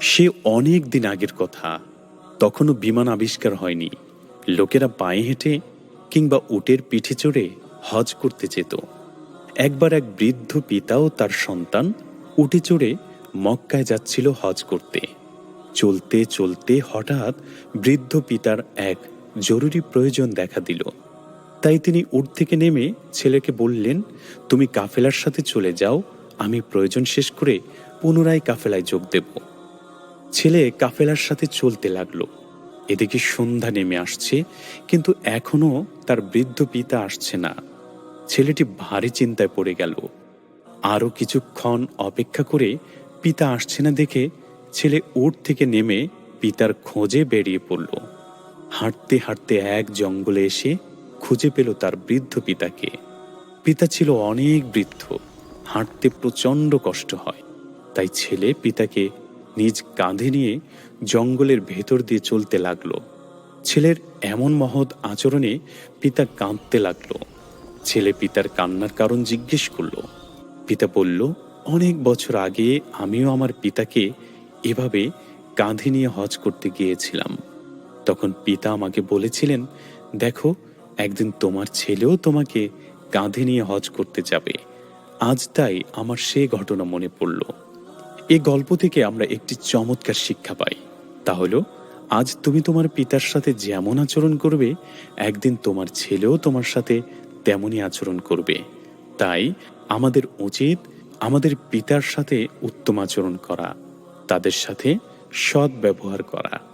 সে অনেক দিন আগের কথা। তখনও বিমান আবিষ্কার হয়নি। লোকেরা পায়ে হেঁটে কিংবা উটের পিঠে চড়ে হজ করতে যেত। একবার এক বৃদ্ধ পিতাও তার সন্তান উটে চড়ে মক্কায় যাচ্ছিল হজ করতে। চলতে চলতে হঠাৎ বৃদ্ধ পিতার এক জরুরি প্রয়োজন দেখা দিল। তাই তিনি উট থেকে নেমে ছেলেকে বললেন, তুমি কাফেলার সাথে চলে যাও, আমি প্রয়োজন শেষ করে পুনরায় কাফেলায় যোগ দেব। ছেলে কাফেলার সাথে চলতে লাগল। এদিকে সন্ধ্যা নেমে আসছে, কিন্তু এখনও তার বৃদ্ধ পিতা আসছে না। ছেলেটি ভারী চিন্তায় পড়ে গেল। আরও কিছুক্ষণ অপেক্ষা করে পিতা আসছে না দেখে ছেলে উট থেকে নেমে পিতার খোঁজে বেরিয়ে পড়ল। হাঁটতে হাঁটতে এক জঙ্গলে এসে খুঁজে পেল তার বৃদ্ধ পিতাকে। পিতা ছিল অনেক বৃদ্ধ, হাঁটতে প্রচণ্ড কষ্ট হয়। তাই ছেলে পিতাকে নিজ কাঁধে নিয়ে জঙ্গলের ভেতর দিয়ে চলতে লাগল। ছেলের এমন মহৎ আচরণে পিতা কাঁদতে লাগল। ছেলে পিতার কান্নার কারণ জিজ্ঞেস করল। পিতা বলল, অনেক বছর আগে আমিও আমার পিতাকে এভাবে কাঁধে নিয়ে হজ করতে গিয়েছিলাম। তখন পিতা আমাকে বলেছিলেন, দেখো একদিন তোমার ছেলেও তোমাকে কাঁধে নিয়ে হজ করতে যাবে। আজ তাই আমার সে ঘটনা মনে পড়ল। এ গল্প থেকে আমরা একটি চমৎকার শিক্ষা পাই। তা হলো, আজ তুমি তোমার পিতার সাথে যেমন আচরণ করবে, একদিন তোমার ছেলেও তোমার সাথে তেমনই আচরণ করবে। তাই আমাদের উচিত আমাদের পিতার সাথে উত্তম আচরণ করা, তাদের সাথে সৎ ব্যবহার করা।